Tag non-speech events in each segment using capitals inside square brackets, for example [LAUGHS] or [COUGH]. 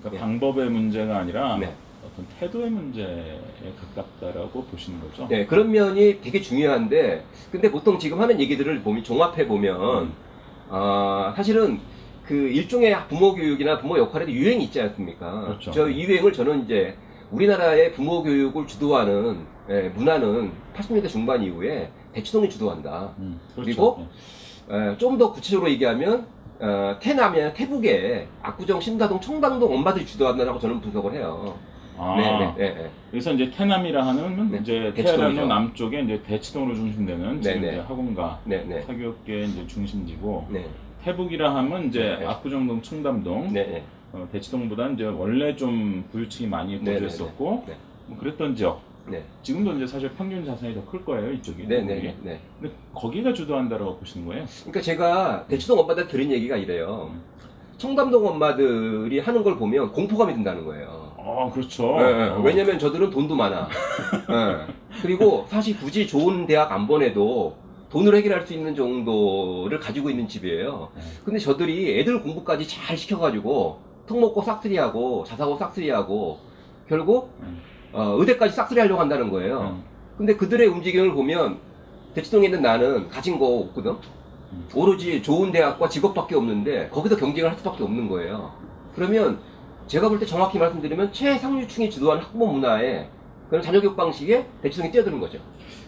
그러니까 예. 방법의 문제가 아니라 네. 어떤 태도의 문제에 가깝다라고 보시는 거죠. 네, 그런 면이 되게 중요한데, 근데 보통 지금 하는 얘기들을 보면, 종합해 보면, 음. 아, 사실은 그 일종의 부모 교육이나 부모 역할에도 유행이 있지 않습니까? 그렇죠. 저이 유행을 저는 이제 우리나라의 부모 교육을 주도하는 예, 문화는 80년대 중반 이후에 대치동이 주도한다. 음, 그리고 좀더 구체적으로 얘기하면 어, 태남이나 태북에 압구정, 신다동, 청담동 엄마들이 주도한다고 저는 분석을 해요. 아, 네, 네, 네, 네. 그래서 이제 태남이라 하는 네, 이제 대치동이죠. 테헤란로 남쪽에 이제 대치동으로 중심되는 지금 네, 이제 네. 학원가 네, 네. 사교육계 이제 중심지고 네, 태북이라 하면 이제 네. 압구정동, 청담동, 네, 네. 어, 대치동보다 이제 원래 좀 부유층이 많이 네, 거주했었고 네, 네. 뭐 그랬던 지역. 네, 지금도 이제 사실 평균 자산이 더 클 거예요 이쪽이. 네, 태북이. 네, 네. 근데 거기가 주도한다라고 보시는 거예요? 그러니까 제가 대치동 엄마들 들은 얘기가 이래요. 음. 청담동 엄마들이 하는 걸 보면 공포감이 든다는 거예요. 아 그렇죠. 예, 예. 어. 왜냐면 저들은 돈도 많아. 예. [LAUGHS] 그리고 사실 굳이 좋은 대학 안 보내도 돈을 해결할 수 있는 정도를 가지고 있는 집이에요. 네. 근데 저들이 애들 공부까지 잘 시켜가지고 턱 먹고 싹쓸이하고 자사고 싹쓸이하고 결국 음. 어, 의대까지 싹쓸이 하려고 한다는 거예요. 음. 근데 그들의 움직임을 보면 대치동에 있는 나는 가진 거 없거든. 음. 오로지 좋은 대학과 직업밖에 없는데 거기서 경쟁을 할 수밖에 없는 거예요. 그러면 제가 볼 때 정확히 말씀드리면 최상류층이 주도한 학부 문화에 그런 자녀교육 방식에 대치동이 뛰어드는 거죠.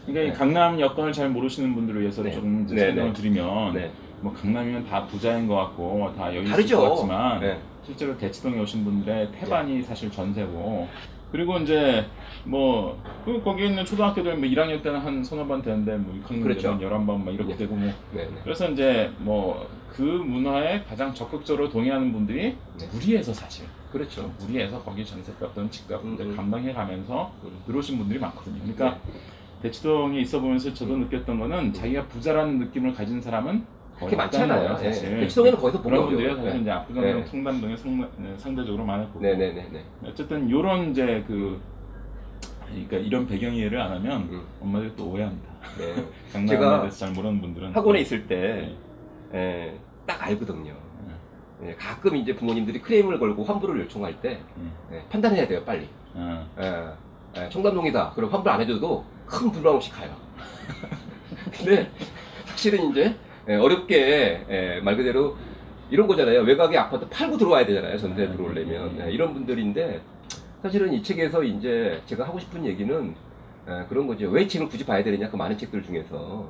그러니까 이 네. 강남 여건을 잘 모르시는 분들을 위해서 네. 조금 이제 네, 설명을 네. 드리면 네. 뭐 강남이면 다 부자인 것 같고 다 여유 있을 다르죠. 것 같지만 네. 실제로 대치동에 오신 분들의 태반이 사실 전세고 그리고 이제 뭐 그 거기 있는 초등학교들 뭐 1학년 때는 한 서너 반 되는데 뭐 6학년 그렇죠. 되면 11반 막 이렇게 네. 되고 뭐 네, 네. 그래서 이제 뭐 그 문화에 가장 적극적으로 동의하는 분들이 네. 무리해서 사실 그렇죠. 무리해서 거기 전세값든 집값들 음, 음. 감당해 가면서 음. 들어오신 분들이 많거든요. 그러니까 네. 대치동에 있어 보면서 저도 느꼈던 거는 자기가 부자라는 느낌을 가진 사람은 그렇게 없다는 많잖아요. 거예요, 사실. 예. 대치동에는 거기서. 분들이 사실 네. 이제 압구정동, 네. 청담동에 상, 네, 상대적으로 많을 거고. 네네네네. 어쨌든 이런 이제 그 그러니까 이런 배경 이해를 안 하면 음. 엄마들이 또 오해합니다. 네. [LAUGHS] 제가 대해서 잘 모르는 분들은 학원에 있을 때, 네. 예, 딱 알거든요. 예, 가끔 이제 부모님들이 크레임을 걸고 환불을 요청할 때 음. 예, 판단해야 돼요, 빨리. 아, 예, 예, 청담동이다. 그럼 환불 안 해줘도 큰 불만 없이 가요. [LAUGHS] 근데 사실은 이제 예, 어렵게 예, 말 그대로 이런 거잖아요. 외곽의 아파트 팔고 들어와야 되잖아요. 전세 네. 들어오려면 예, 이런 분들인데 사실은 이 책에서 이제 제가 하고 싶은 얘기는 예, 그런 거죠. 왜 이 책을 굳이 봐야 되느냐? 그 많은 책들 중에서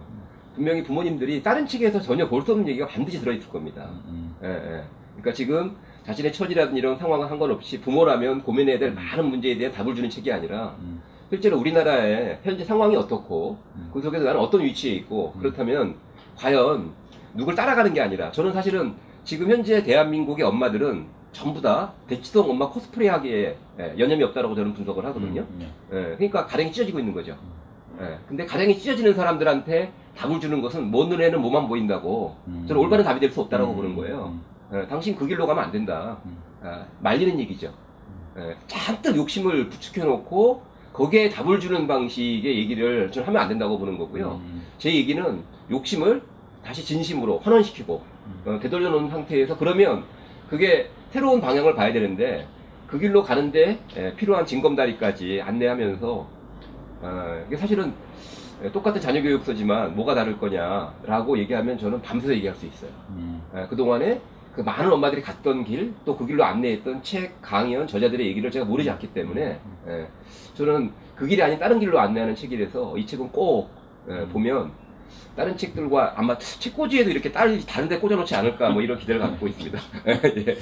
분명히 부모님들이 다른 책에서 전혀 볼 수 없는 얘기가 반드시 들어있을 겁니다. 음, 예, 예. 그러니까 지금 자신의 처지라든 이런 상황과 상관없이 부모라면 고민해야 될 많은 문제에 대한 답을 주는 책이 아니라 음, 실제로 우리나라의 현재 상황이 어떻고 음. 그 속에서 나는 어떤 위치에 있고 음. 그렇다면 과연 누굴 따라가는 게 아니라 저는 사실은 지금 현재 대한민국의 엄마들은 전부 다 대치동 엄마 코스프레 하기에 예, 여념이 없다라고 저는 분석을 하거든요. 음, 네. 예, 그러니까 가랭이 찢어지고 있는 거죠. 예, 근데 가랭이 찢어지는 사람들한테 답을 주는 것은 못 눈에는 뭐만 보인다고 음. 저는 올바른 답이 될 수 없다라고 음, 보는 거예요. 음, 예, 당신 그 길로 가면 안 된다. 음. 아, 말리는 얘기죠. 예, 잔뜩 욕심을 부추겨놓고 거기에 답을 주는 방식의 얘기를 좀 하면 안 된다고 보는 거고요. 음, 제 얘기는 욕심을 다시 진심으로 환원시키고 음. 어, 되돌려 놓은 상태에서 그러면 그게 새로운 방향을 봐야 되는데 그 길로 가는데 예, 필요한 징검다리까지 안내하면서 어, 이게 사실은 예, 똑같은 자녀교육서지만 뭐가 다를 거냐라고 얘기하면 저는 밤새서 얘기할 수 있어요. 음, 예, 그동안에 그 많은 엄마들이 갔던 길, 또 그 길로 안내했던 책, 강연, 저자들의 얘기를 제가 모르지 않기 때문에, 예, 저는 그 길이 아닌 다른 길로 안내하는 책이라서 이 책은 꼭, 예, 보면, 다른 책들과 아마 책꽂이에도 이렇게 딸, 다른 데 꽂아놓지 않을까, 뭐 이런 기대를 갖고 있습니다. [LAUGHS] 예.